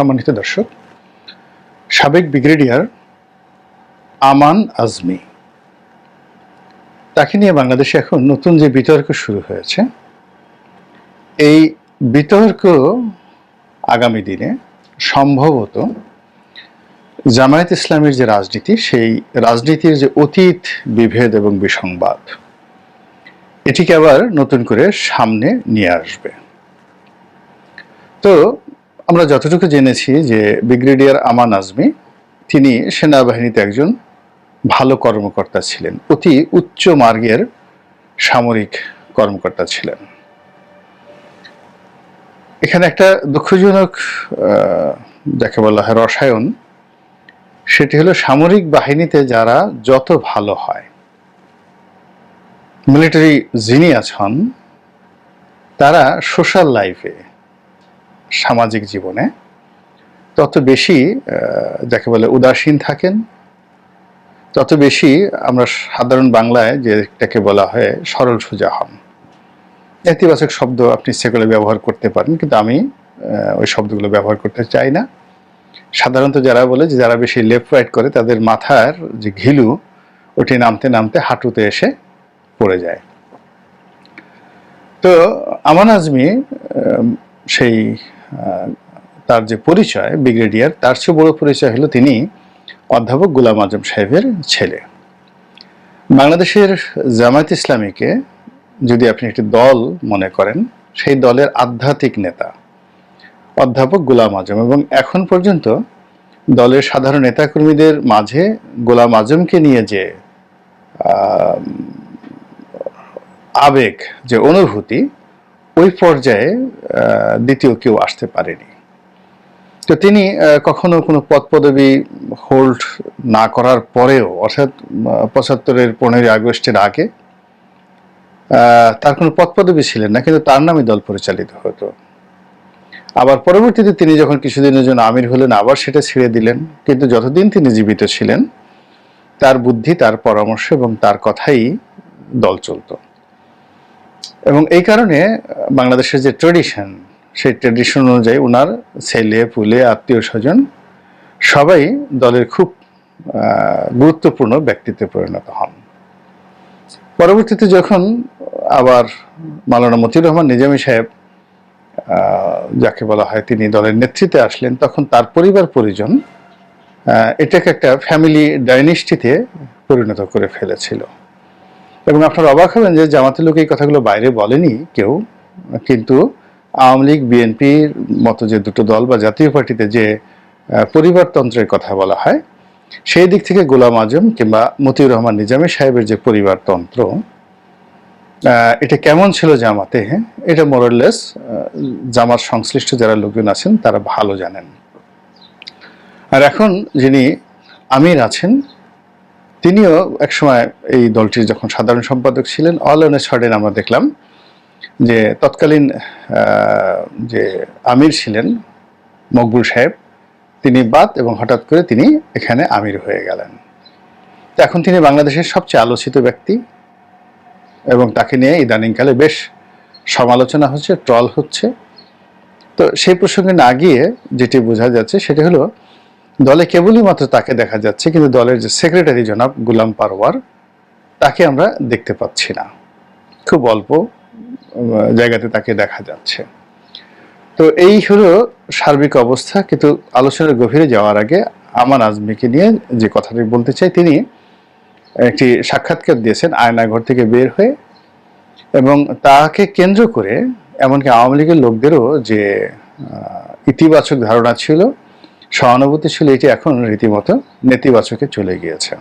সম্মানিত দর্শক, সাবেক ব্রিগেডিয়ার আমান আজমি। তাকে নিয়ে বাংলাদেশে এখন নতুন যে বিতর্ক শুরু হয়েছে, এই বিতর্ক আগামী দিনে সম্ভবত জামায়াত ইসলামের যে রাজনীতি, সেই রাজনীতির যে অতীত বিভেদ এবং বিসংবাদ, এটিকে আবার নতুন করে সামনে নিয়ে আসবে। তো আমরা যতটুকু জেনেছি যে ব্রিগেডিয়ার আমান আজমি, তিনি সেনাবাহিনীতে একজন ভালো কর্মকর্তা ছিলেন, অতি উচ্চ মার্গের সামরিক কর্মকর্তা ছিলেন। এখানে একটা দুঃখজনক যাকে বলা হয় রসায়ন, সেটি হলো সামরিক বাহিনীতে যারা যত ভালো হয় মিলিটারি জিনিয়াস হন, তারা সোশ্যাল লাইফে সামাজিক জীবনে, তত বেশি যাকে বলে উদাসীন থাকেন। তত বেশি আমরা সাধারণ বাংলায় যেটাকে বলা হয় সরল সোজা হন। নেতিবাচক শব্দ আপনি সেগুলো ব্যবহার করতে পারেন, কিন্তু আমি ওই শব্দগুলো ব্যবহার করতে চাই না। সাধারণত যারা বলে যে যারা বেশি লেফট রাইট করে, তাদের মাথার যে ঘিলু, ওটি নামতে নামতে হাঁটুতে এসে পড়ে যায়। তো, আমান আজমি সেই তার যে পরিচয়, ব্রিগেডিয়ার, তার চেয়ে বড় পরিচয় হলো তিনি অধ্যাপক গুলাম আজম সাহেবের ছেলে। বাংলাদেশের জামায়াত ইসলামীকে যদি আপনি একটি দল মনে করেন, সেই দলের আধ্যাত্মিক নেতা, অধ্যাপক গোলাম আজম। এবং এখন পর্যন্ত দলের সাধারণ নেতাকর্মীদের মাঝে গোলাম আজমকে নিয়ে যে আবেগ, যে অনুভূতি ওই পর্যায়ে দ্বিতীয় কেউ আসতে পারেনি। তো তিনি কখনো কোনো পদ পদবি হোল্ড না করার পরেও, অর্থাৎ পঁচাত্তরের পনেরোই আগস্টের আগে তার কোনো পদ পদবি ছিলেন না, কিন্তু তার নামে দল পরিচালিত হতো। আবার পরবর্তীতে তিনি যখন কিছুদিনের জন্য আমির হলেন, আবার সেটা ছেড়ে দিলেন, কিন্তু যতদিন তিনি জীবিত ছিলেন, তার বুদ্ধি, তার পরামর্শ এবং তার কথাই দল চলতো। এবং এই কারণে বাংলাদেশের যে ট্রেডিশন সেই ট্রেডিশন অনুযায়ী ওনার ছেলে, পুলে, আত্মীয় স্বজন সবাই দলের খুব গুরুত্বপূর্ণ ব্যক্তিত্বে পরিণত হন। পরবর্তীতে যখন আবার মালানা মতিউর রহমান নিজামী সাহেব যাকে বলা হয় তিনি দলের নেতৃত্বে আসলেন, তখন তার পরিবার পরিজন এটাকে একটা ফ্যামিলি ডাইনেস্টিতে পরিণত করে ফেলেছিল। এবং আপনারা অবাক হবেন যে জামাতের লোক এই কথাগুলো বাইরে বলেনি কেউ, কিন্তু আওয়ামী লীগ, বিএনপির মতো যে দুটো দল বা জাতীয় পার্টিতে যে পরিবারতন্ত্রের কথা বলা হয়, সেই দিক থেকে গোলাম আজম কিংবা মতিউর রহমান নিজামী সাহেবের যে পরিবারতন্ত্র এটা কেমন ছিল জামাতে? হ্যাঁ এটা মোরলেস জামার সংশ্লিষ্ট যারা লোকজন আছেন তারা ভালো জানেন। আর এখন যিনি আমির আছেন তিনিও একসময় এই দলটির যখন সাধারণ সম্পাদক ছিলেন অল অন সাডেন আমরা দেখলাম যে তৎকালীন যে আমির ছিলেন, মকবুল সাহেব, তিনি বাদ এবং হঠাৎ করে তিনি এখানে আমির হয়ে গেলেন। তো এখন তিনি বাংলাদেশের সবচেয়ে আলোচিত ব্যক্তি এবং তাকে নিয়ে ইদানিংকালে বেশ সমালোচনা হচ্ছে, ট্রল হচ্ছে। তো সেই প্রসঙ্গে না গিয়ে যেটি বোঝা যাচ্ছে, সেটি হলো দলে কেবলই মাত্র তাকে দেখা যাচ্ছে, কিন্তু দলের যে সেক্রেটারি জনাব গুলাম পারওয়ার, তাকে আমরা দেখতে পাচ্ছি না। খুব অল্প জায়গাতে তাকে দেখা যাচ্ছে। তো এই হলো সার্বিক অবস্থা, কিন্তু আলোচনার গভীরে যাওয়ার আগে আমান আজমিকে নিয়ে যে কথাটি বলতে চাই, তিনি একটি সাক্ষাৎকার দিয়েছেন আয়নাঘর থেকে বের হয়ে, এবং তাকে কেন্দ্র করে, এমনকি আওয়ামী লীগের লোকদেরও যে ইতিবাচক ধারণা ছিল সহানুভূতি ছিল এটি এখন রীতিমতো নেতিবাচকে চলে গিয়েছে।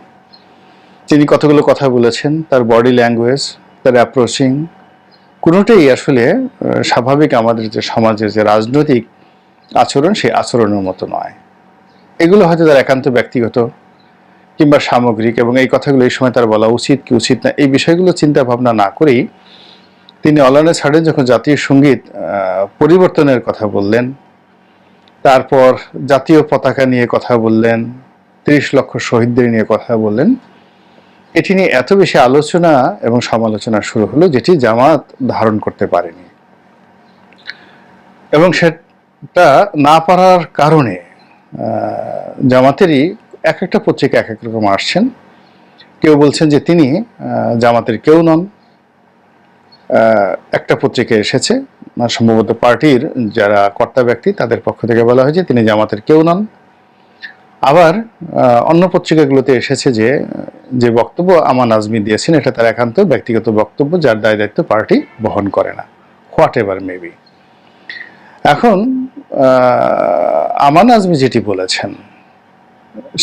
তিনি কতগুলো কথা বলেছেন, তার বডি ল্যাঙ্গুয়েজ তার অ্যাপ্রোচিং কোনোটাই আসলে স্বাভাবিক আমাদের যে সমাজের যে রাজনৈতিক আচরণ, সেই আচরণের মতো নয়। এগুলো হয়তো তার একান্ত ব্যক্তিগত কিংবা সামগ্রিক এবং এই কথাগুলো এই সময় তার বলা উচিত কি উচিত না, এই বিষয়গুলো চিন্তা ভাবনা না করেই তিনি অলানে ছাড়েন যখন জাতীয় সংগীত পরিবর্তনের কথা বললেন। তারপর জাতীয় পতাকা নিয়ে কথা বললেন, তিরিশ লক্ষ শহীদদের নিয়ে কথা বললেন। এটি নিয়ে এত বেশি আলোচনা এবং সমালোচনা শুরু হলো যেটি জামাত ধারণ করতে পারেনি। এবং সেটা না পারার কারণে জামাতেরই এক একটা পত্রিকা এক এক রকম আসছেন। কেউ বলছেন যে তিনি জামাতের কেউ নন। একটা পত্রিকা এসেছে সম্ভবত পার্টির যারা কর্তা ব্যক্তি, তাদের পক্ষ থেকে বলা হয়েছে তিনি জামাতের কেউ নন। আবার অন্য পত্রিকাগুলোতে এসেছে যে যে বক্তব্য আমান আজমি দিয়েছেন, এটা তার একান্ত ব্যক্তিগত বক্তব্য, যার দায় দায়িত্ব পার্টি বহন করে না। হোয়াট এভার মেবি এখন আমান আজমি যেটি বলেছেন,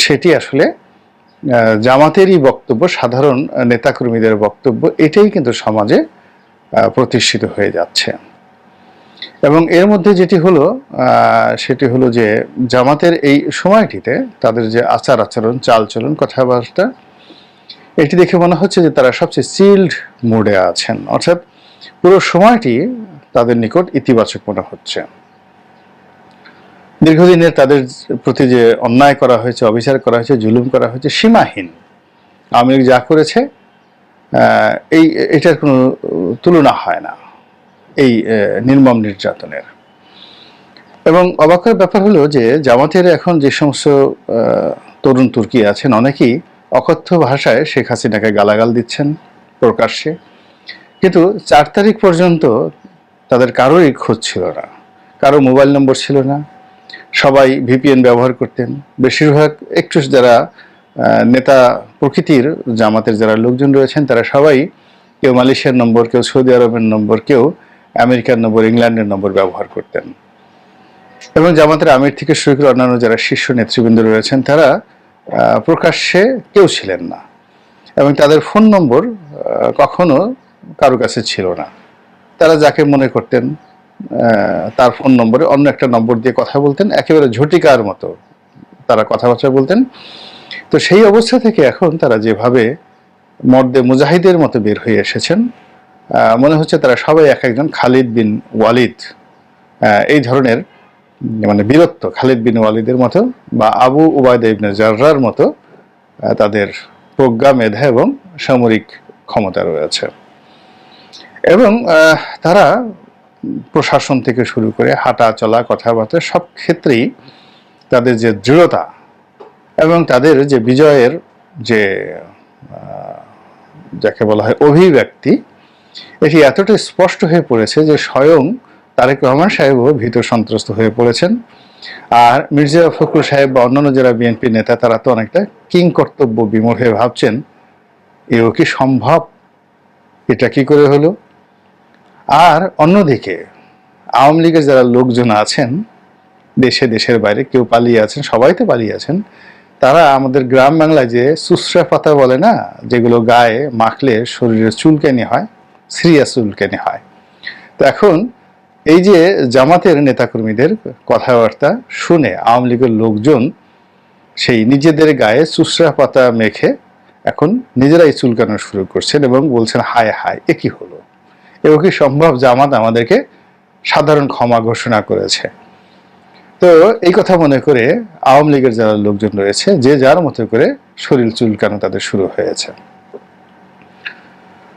সেটি আসলে জামাতেরই বক্তব্য, সাধারণ নেতাকর্মীদের বক্তব্য, এটাই কিন্তু সমাজে প্রতিষ্ঠিত হয়ে যাচ্ছে। এবং এর মধ্যে যেটি হলো সেটি হলো যে জামাতের এই সময়টিতে তাদের যে আচার আচরণ, চালচলন, কথাবার্তা, এটি দেখে মনে হচ্ছে যে তারা সবচেয়ে চিল্ড মুডে আছেন। অর্থাৎ পুরো সময়টি তাদের নিকট ইতিবাচক মনে হচ্ছে। দীর্ঘদিনের তাদের প্রতি যে অন্যায় করা হয়েছে, অবিচার করা হয়েছে, জুলুম করা হয়েছে, সীমাহীন। লীগ যা করেছে এই, এটার কোনো তুলনা হয় না। এই নির্মম নির্যাতনের। এবং অবাকের ব্যাপার হলো যে জামাতের এখন যে সমস্ত তরুণ তুর্কি আছেন, অনেকেই অকথ্য ভাষায় শেখ হাসিনাকে গালাগাল দিচ্ছেন প্রকাশ্যে। কিন্তু চার তারিখ পর্যন্ত তাদের কারোরই খোঁজ ছিল না। কারও মোবাইল নম্বর ছিল না। সবাই ভিপিএন ব্যবহার করতেন। বেশিরভাগ একটু যারা নেতা প্রকৃতির, জামাতের যারা লোকজন রয়েছেন, তারা সবাই কেউ মালয়েশিয়ার নম্বর, কেউ সৌদি আরবের নম্বর, কেউ আমেরিকার নম্বর ইংল্যান্ডের নম্বর ব্যবহার করতেন। এবং জামাতের আমির থেকে শুরু করে অন্যান্য যারা শীর্ষ নেতৃবৃন্দ রয়েছেন, তারা প্রকাশ্যে কেউ ছিলেন না। এবং তাদের ফোন নম্বর কখনো কারও কাছে ছিল না। তারা যাকে মনে করতেন তার ফোন নম্বরে অন্য একটা নম্বর দিয়ে কথা বলতেন, একেবারে ঝটিকার মতো তারা কথাবার্তা বলতেন। তো সেই অবস্থা থেকে এখন তারা যেভাবে মর্দে মুজাহিদের মতো বের হয়ে এসেছেন মনে হচ্ছে তারা সবাই এক একজন খালিদ বিন ওয়ালিদ। এই ধরনের মানে বীরত্ব খালিদ বিন ওয়ালিদের মতো বা আবু উবায়দা ইবনে জার্রার মতো তাদের প্রজ্ঞা, মেধা এবং সামরিক ক্ষমতা রয়েছে। এবং তারা প্রশাসন থেকে শুরু করে হাঁটা চলা কথাবার্তা সব ক্ষেত্রেই তাদের যে দৃঢ়তা এবং তাদের যে বিজয়ের যে যাকে বলা হয় অভিব্যক্তি এটি এতটা স্পষ্ট হয়ে পড়েছে যে স্বয়ং তারেক রহমান সাহেবও ভীত সন্ত্রস্ত হয়ে পড়েছেন। আর মির্জা ফখরুল সাহেব বা অন্যান্য যারা বিএনপি নেতা, তারা তো অনেকটা কিং কর্তব্য বিমূঢ় হয়ে ভাবছেন, এও কি সম্ভব? এটা কি করে হলো? আর অন্যদিকে, আওয়ামী লীগের যারা লোকজন আছেন, দেশে দেশের বাইরে কেউ পালিয়ে আছেন, সবাই তো পালিয়ে আছেন, তারা আমাদের গ্রাম বাংলায় যে সুসরা পাতা বলে না, যেগুলো গায়ে মাখলে শরীরে চুলকানি হয় সিরিয়াস চুলকানি হয়। তো এখন এই যে জামাতের নেতাকর্মীদের কথাবার্তা শুনে আওয়ামী লীগের লোকজন সেই নিজেদের গায়ে সুসরা পাতা মেখে এখন নিজেরাই চুলকানো শুরু করছেন এবং বলছেন, হায় হায়, এ কি হলো? এবং কি সম্ভব জামাত আমাদেরকে সাধারণ ক্ষমা ঘোষণা করেছে? তো এই কথা মনে করে আওয়ামী লীগের যারা লোকজন রয়েছে, যে যার মতো করে শরীর চুলকানো তাদের শুরু হয়েছে।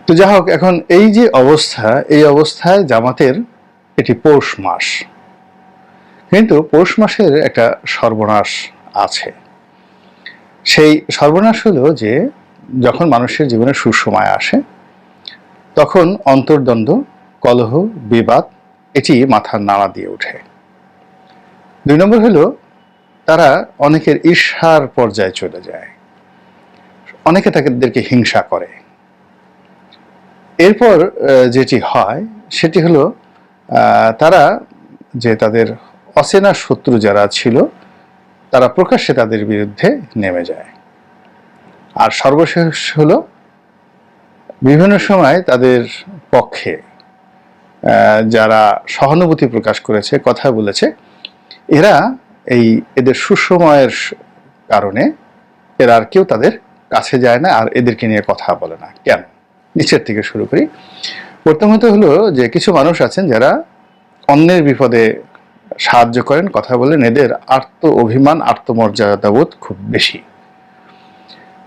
তো যা হোক, এখন এই যে অবস্থা, এই অবস্থায় জামাতের এটি পৌষ মাস। কিন্তু পৌষ মাসের একটা সর্বনাশ আছে। সেই সর্বনাশ হলো যে, যখন মানুষের জীবনে সুসময় আসে, তখন অন্তর্দ্বন্দ্ব, কলহ, বিবাদ, এটি মাথার নাড়া দিয়ে ওঠে। দুই নম্বর হলো, তারা অনেকের ঈর্ষার পর্যায়ে চলে যায়। অনেকে তাদেরকে হিংসা করে। এরপর যেটি হয়, সেটি হলো তারা যে তাদের অচেনা শত্রু যারা ছিল, তারা প্রকাশ্যে তাদের বিরুদ্ধে নেমে যায়। আর সর্বশেষ হলো, বিভিন্ন সময় তাদের পক্ষে যারা সহানুভূতি প্রকাশ করেছে, কথা বলেছে, এরা এই এদের সুসময়ের কারণে এরা আর কেউ তাদের কাছে যায় না, আর এদেরকে নিয়ে কথা বলে না। কেন? নিচের থেকে শুরু করি। প্রথমত হলো যে কিছু মানুষ আছেন যারা অন্যের বিপদে সাহায্য করেন, কথা বলেন, এদের আত্ম অভিমান আত্মমর্যাদাবোধ খুব বেশি।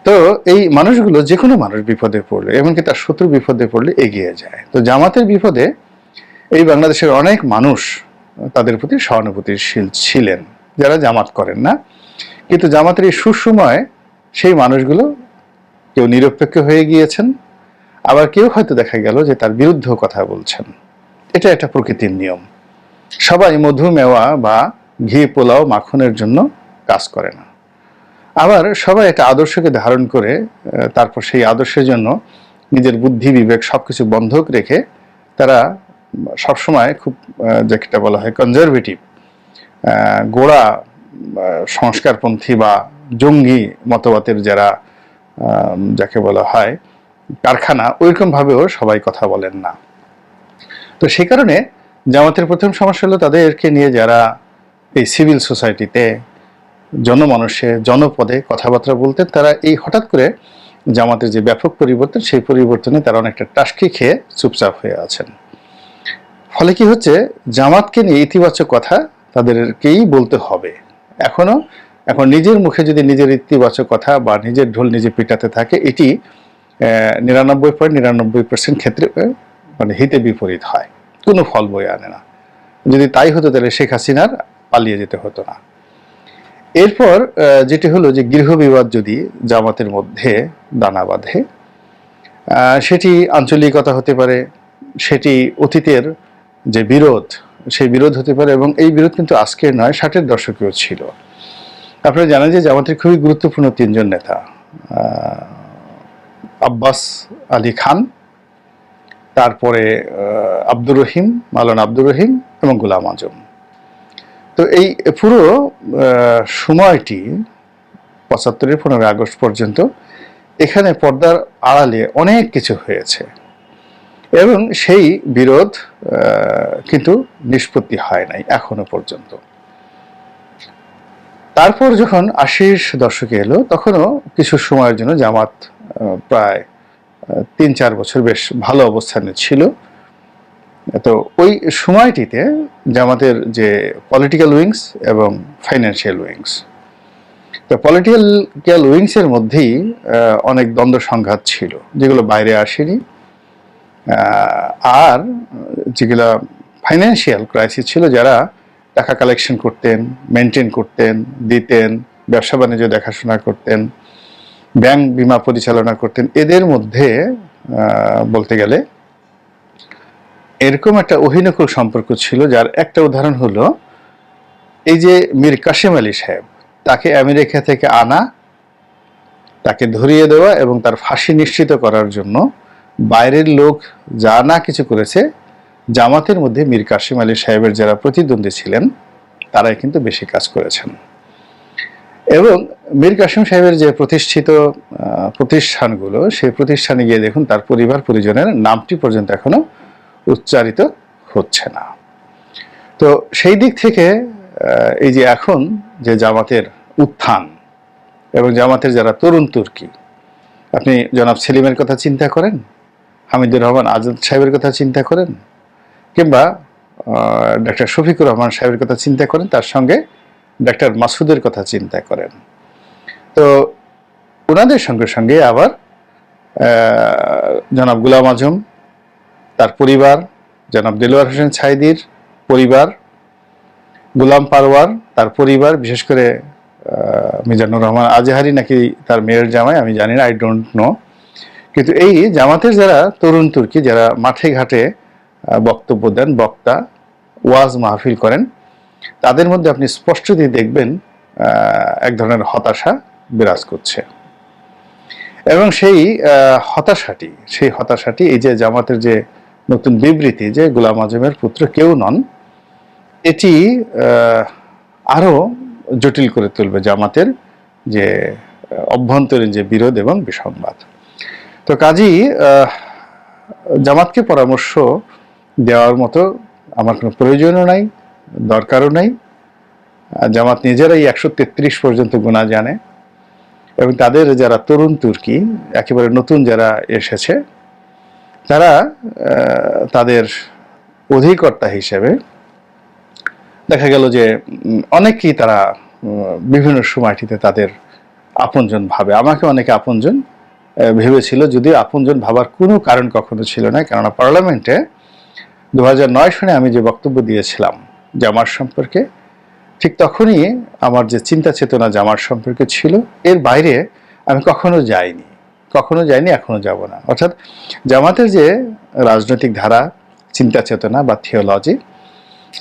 তো এই মানুষগুলো যে কোনো মানুষ বিপদে পড়লে, এমনকি তার শত্রু বিপদে পড়লে এগিয়ে যায়। তো জামাতের বিপদে এই বাংলাদেশের অনেক মানুষ তাদের প্রতি সহানুভূতিশীল ছিলেন, যারা জামাত করেন না। কিন্তু জামাতের এই সুসময় সেই মানুষগুলো কেউ নিরপেক্ষ হয়ে গিয়েছেন আবার কেউ হয়তো দেখা গেল যে তার বিরুদ্ধেও কথা বলছেন। এটা একটা প্রকৃতির নিয়ম। সবাই মধু, মেওয়া বা ঘি, পোলাও, মাখনের জন্য কাজ করে না। আবার সবাই একটা আদর্শকে ধারণ করে তারপর সেই আদর্শের জন্য নিজের বুদ্ধি, বিবেক সবকিছু বন্ধক রেখে তারা সবসময় খুব যেটা বলা হয় কনজারভেটিভ গোড়া সংস্কারপন্থী বা জঙ্গি মতবাদের যারা যাকে বলা হয় কারখানা ওইরকম ভাবেও সবাই কথা বলেন না। তো সে কারণে জামাতের প্রথম সমস্যা হলো তাদেরকে নিয়ে যারা এই সিভিল সোসাইটিতে জনমানুষে, জনপদে কথাবার্তা বলতেন, তারা এই হঠাৎ করে জামাতের যে ব্যাপক পরিবর্তন, সেই পরিবর্তনে তারা অনেকটা টাস্কি খেয়ে চুপচাপ হয়ে আছেন। ফলে কি হচ্ছে? জামাতকে নিয়ে ইতিবাচক কথা তাদেরকেই বলতে হবে। এখনও, এখন নিজের মুখে যদি নিজের ইতিবাচক কথা বা নিজের ঢোল নিজে পিটাতে থাকে, এটি নিরানব্বই পয়েন্ট নিরানব্বই পার্সেন্ট ক্ষেত্রে মানে হিতে বিপরীত হয়। কোনো ফল বয়ে আনে না। যদি তাই হতো তাহলে শেখ হাসিনার পালিয়ে যেতে হতো না। এরপর যেটি হলো যে গৃহবিবাদ যদি জামাতের মধ্যে দানা বাঁধে সেটি আঞ্চলিকতা হতে পারে, সেটি অতীতের যে বিরোধ, সেই বিরোধ হতে পারে এবং এই বিরোধ কিন্তু আজকের নয়, ষাটের দশকেও ছিল। আপনারা জানেন যে জামাতের খুবই গুরুত্বপূর্ণ তিনজন নেতা আব্বাস আলী খান, তারপরে আব্দুর রহিম মালান আব্দুর রহিম এবং গোলাম আজম। তো এই পুরো সময়টি পঁচাত্তরের পনেরোই আগস্ট পর্যন্ত এখানে পর্দার আড়ালে অনেক কিছু হয়েছে এবং সেই বিরোধ কিন্তু নিষ্পত্তি হয় নাই এখনও পর্যন্ত। তারপর যখন আশির দশকে এলো, তখনও কিছু সময়ের জন্য জামাত প্রায় তিন চার বছর বেশ ভালো অবস্থানে ছিল। তো ওই সময়টিতে জামাতের যে পলিটিক্যাল উইংস এবং ফাইন্যান্সিয়াল উইংস তো পলিটিক্যাল উইংসের মধ্যেই অনেক দ্বন্দ্ব সংঘাত ছিল, যেগুলো বাইরে আসেনি। আর যেগুলো ফাইন্যান্সিয়াল ক্রাইসিস ছিল, যারা টাকা কালেকশন করতেন মেনটেন করতেন, দিতেন, ব্যবসা বাণিজ্য দেখাশোনা করতেন ব্যাংক বিমা পরিচালনা করতেন। এদের মধ্যে বলতে গেলে, এরকম একটা অহিনকুল সম্পর্ক ছিল, যার একটা উদাহরণ হলো, এই যে মীর কাশেম আলী সাহেব, তাকে আমেরিকা থেকে আনা, তাকে ধরিয়ে দেওয়া এবং তার ফাঁসি নিশ্চিত করার জন্য বাইরের লোক যা না কিছু করেছে, জামাতের মধ্যে মীর কাশিম আলী সাহেবের যারা প্রতিদ্বন্দ্বী ছিলেন, তারাই কিন্তু বেশি কাজ করেছেন। এবং মীর কাসিম সাহেবের যে প্রতিষ্ঠিত প্রতিষ্ঠানগুলো, সেই প্রতিষ্ঠানে গিয়ে দেখুন তার পরিবার পরিজনের নামটি পর্যন্ত এখনও উচ্চারিত হচ্ছে না। তো সেই দিক থেকে এই যে এখন যে জামাতের উত্থান এবং জামাতের যারা তরুণ তুর্কি, আপনি জনাব সেলিমের কথা চিন্তা করেন? হামিদুর রহমান আজাদ সাহেবের কথা চিন্তা করেন? কিংবা ডক্টর শফিকুর রহমান সাহেবের কথা চিন্তা করেন? তার সঙ্গে ডক্টর মাসুদের কথা চিন্তা করেন। তো ওনাদের সঙ্গে সঙ্গে আবার জনাব গুলাম আজম, তার পরিবার, জনাব দেলোয়ার হোসেন ছাইদির পরিবার, গুলাম পারওয়ার তার পরিবার, বিশেষ করে মিজানুর রহমান আজহারি নাকি তার মেয়ের জামাই, আমি জানি না আই ডোন্ট নো কিন্তু এই জামাতের যারা তরুণ তুর্কি, যারা মাঠে ঘাটে বক্তব্য দেন, বক্তা ওয়াজ মাহফিল করেন তাদের মধ্যে আপনি স্পষ্টতই দেখবেন এক ধরনের হতাশা বিরাজ করছে। এবং সেই হতাশাটি সেই হতাশাটি এই যে জামাতের যে নতুন বিবৃতি যে গোলাম আজমের পুত্র কেউ নন এটি আহ, আরও জটিল করে তুলবে জামাতের যে অভ্যন্তরীণ যে বিরোধ এবং বিসংবাদ। তো কাজী জামাতকে পরামর্শ দেওয়ার মতো আমার কোনো প্রয়োজনও নাই। দরকারও নেই। জামাত নিজেরাই একশো তেত্রিশ পর্যন্ত গুণা জানে। এবং তাদের যারা তরুণ তুর্কি, একেবারে নতুন যারা এসেছে, তারা তাদের অধিকর্তা হিসেবে দেখা গেল যে অনেকেই তারা বিভিন্ন সময়টিতে তাদের আপনজন ভাবে। আমাকে অনেকে আপনজন ভেবেছিল, যদিও আপনজন ভাবার কোনো কারণ কখনো ছিল না, কেননা পার্লামেন্টে দু সনে আমি যে বক্তব্য দিয়েছিলাম জামার সম্পর্কে, ঠিক তখনই আমার যে চিন্তা চেতনা জামার সম্পর্কে ছিল, এর বাইরে আমি কখনো যাইনি কখনো যাইনি, এখনও যাব না। অর্থাৎ জামাতের যে রাজনৈতিক ধারা, চিন্তা চেতনা বা থিওলজি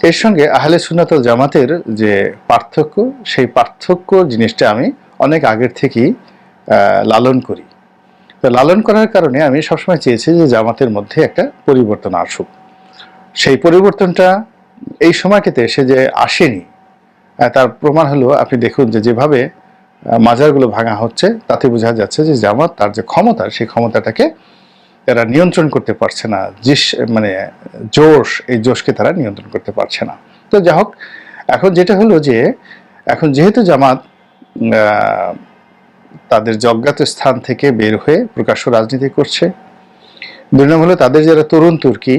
এর সঙ্গে আহলে সুন্নাত জামাতের যে পার্থক্য, সেই পার্থক্য জিনিসটা আমি অনেক আগের থেকেই লালন করি। তো লালন করার কারণে আমি সবসময় চেয়েছি যে জামাতের মধ্যে একটা পরিবর্তন আসুক। সেই পরিবর্তনটা এই সময়টিতে সে যে আসেনি তার প্রমাণ হলো, আপনি দেখুন যে যেভাবে মাজারগুলো ভাঙা হচ্ছে, তাতে বোঝা যাচ্ছে যে জামাত তার যে ক্ষমতা, সেই ক্ষমতাটাকে তারা নিয়ন্ত্রণ করতে পারছে না। জিস মানে জোশ, এই জোশকে তারা নিয়ন্ত্রণ করতে পারছে না। তো যাই হোক, এখন যেটা হলো যে, এখন যেহেতু জামাত তাদের জজ্ঞাত স্থান থেকে বের হয়ে প্রকাশ্য রাজনীতি করছে, দুই নম্বর হলো তাদের যারা তরুণ তুর্কি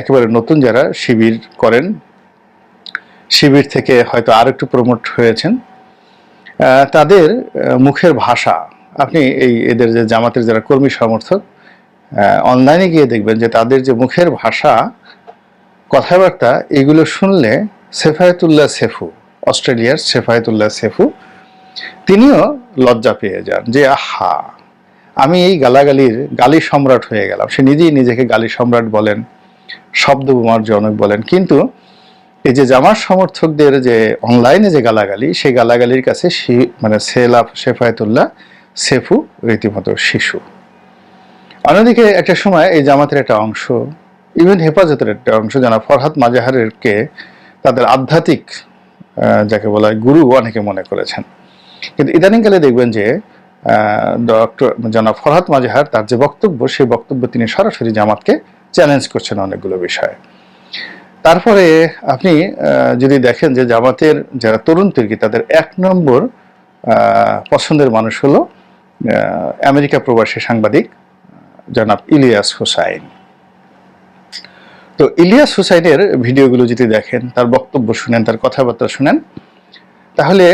একেবারে নতুন যারা শিবির করেন, শিবির থেকে হয়তো আর একটু প্রমোট হয়েছেন তাদের মুখের ভাষা, আপনি এই এদের যে জামাতের যারা কর্মী সমর্থক অনলাইনে গিয়ে দেখবেন যে তাদের যে মুখের ভাষা, কথাবার্তা, এগুলো শুনলে সেফায়েতুল্লাহ সেফু, অস্ট্রেলিয়ার সেফায়েতুল্লাহ সেফু, তিনিও লজ্জা পেয়ে যান যে, আহা, আমি এই গালাগালির গালি সম্রাট হয়ে গেলাম। সে নিজেই নিজেকে গালি সম্রাট বলেন। শব্দ বোমার জনক বলেন। কিন্তু এই যে জামার সমর্থকদের যে অনলাইনে যে গালাগালি, সেই গালাগালির কাছে মানে সেলাফ শেফায়েতুল্লাহ সেফু রীতিমতো শিশু। অন্যদিকে একটা সময় এই জামাতের একটা অংশ ইভেন হেফাজতের একটা অংশ যেন ফরহাদ মাজাহারেরকে তাদের আধ্যাত্মিক যাকে বলা হয় গুরু অনেকে মনে করেছেন। কিন্তু ইদানিংকালে দেখবেন যে ডক্টর জনাব ফরহাদ মাজাহার তার যে বক্তব্য, সেই বক্তব্য তিনি সরাসরি জামাতকে চ্যালেঞ্জ করছেন অনেকগুলো বিষয়। তারপরে আপনি যদি দেখেন যে জামাতের যারা তরুণ তুর্কি, তাদের এক নম্বর পছন্দের মানুষ হলো আমেরিকা প্রবাসী সাংবাদিক জনাব ইলিয়াস হুসাইন। তো ইলিয়াস হুসাইনের ভিডিওগুলো যদি দেখেন, তার বক্তব্য শুনেন, তার কথাবার্তা শুনেন, তাহলে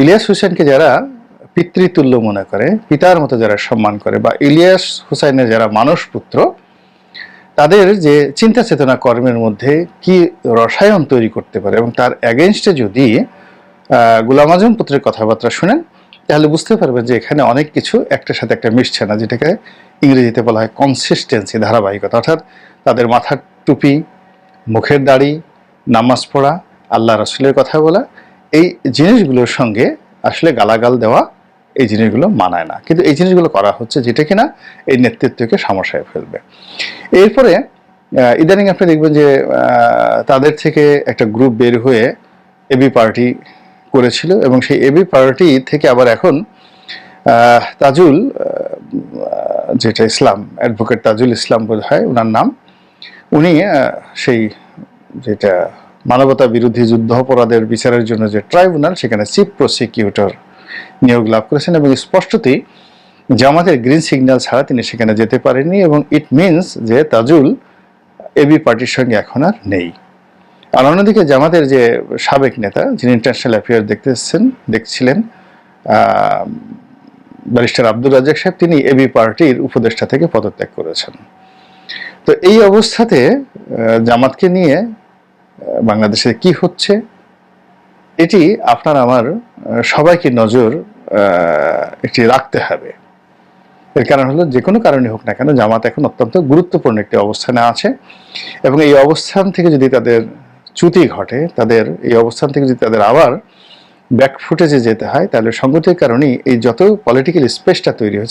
ইলিয়াস হুসাইনকে যারা পিতৃতুল্য মনে করে, পিতার মতো যারা সম্মান করে, বা ইলিয়াস হুসাইনের যারা মানস পুত্র তাদের যে চিন্তা চেতনা কর্মের মধ্যে কি রসায়ন তৈরি করতে পারে এবং তার অ্যাগেনস্টে যদি গুলাম আজম পুত্রের কথাবার্তা শুনেন, তাহলে বুঝতে পারবেন যে এখানে অনেক কিছু একটার সাথে একটা মিশছে না, যেটাকে ইংরেজিতে বলা হয় কনসিস্টেন্সি ধারাবাহিকতা। অর্থাৎ তাদের মাথার টুপি, মুখের দাড়ি, নামাজ পড়া, আল্লাহ রসুলের কথা বলা, এই জিনিসগুলোর সঙ্গে আসলে গালাগাল দেওয়া এই জিনিসগুলো মানায় না। কিন্তু এই জিনিসগুলো করা হচ্ছে যেটা কিনা এই নেতৃত্বকে সমস্যায় ফেলবে। এরপরে ইদানিং আপনি দেখবেন যে তাদের থেকে একটা গ্রুপ বের হয়ে এবি পার্টি করেছিল এবং সেই এবি পার্টি থেকে আবার এখন তাজুল যেটা ইসলাম অ্যাডভোকেট তাজুল ইসলাম বোধ হয় ওনার নাম, উনি সেই যেটা মানবতা বিরোধী যুদ্ধ অপরাধের বিচারের জন্য যে ট্রাইব্যুনাল সেখানে চিফ প্রসিকিউটর নিয়োগ লাভ করেছেন এবং স্পষ্টতই জামাতের গ্রিন সিগন্যাল ছাড়া তিনি সেখানে যেতে পারেননি এবং ইট মিনস যে তাজুল এবি পার্টির সঙ্গে এখন আর নেই। আর অন্যদিকে জামাতের যে সাবেক নেতা, যিনি ইন্টারন্যাশনাল অ্যাফেয়ার দেখতে এসেছেন দেখছিলেন ব্যারিস্টার আব্দুল রাজ্জাক সাহেব, তিনি এবি পার্টির উপদেষ্টা থেকে পদত্যাগ করেছেন। তো এই অবস্থাতে জামাতকে নিয়ে বাংলাদেশে কি হচ্ছে? এটি আপনার আমার সবাইকে নজর একটি রাখতে হবে। এর কারণ হলো যে কোনো কারণে হোক না কেন, জামাত এখন অত্যন্ত গুরুত্বপূর্ণ একটি অবস্থানে আছে এবং এই অবস্থান থেকে যদি তাদের চ্যুতি ঘটে, তাদের এই অবস্থান থেকে যদি তাদের আবার ব্যাক ফুটেজে যেতে হয়, তাহলে সঙ্গতির কারণেই এই যত পলিটিক্যাল স্পেসটা তৈরি হয়েছে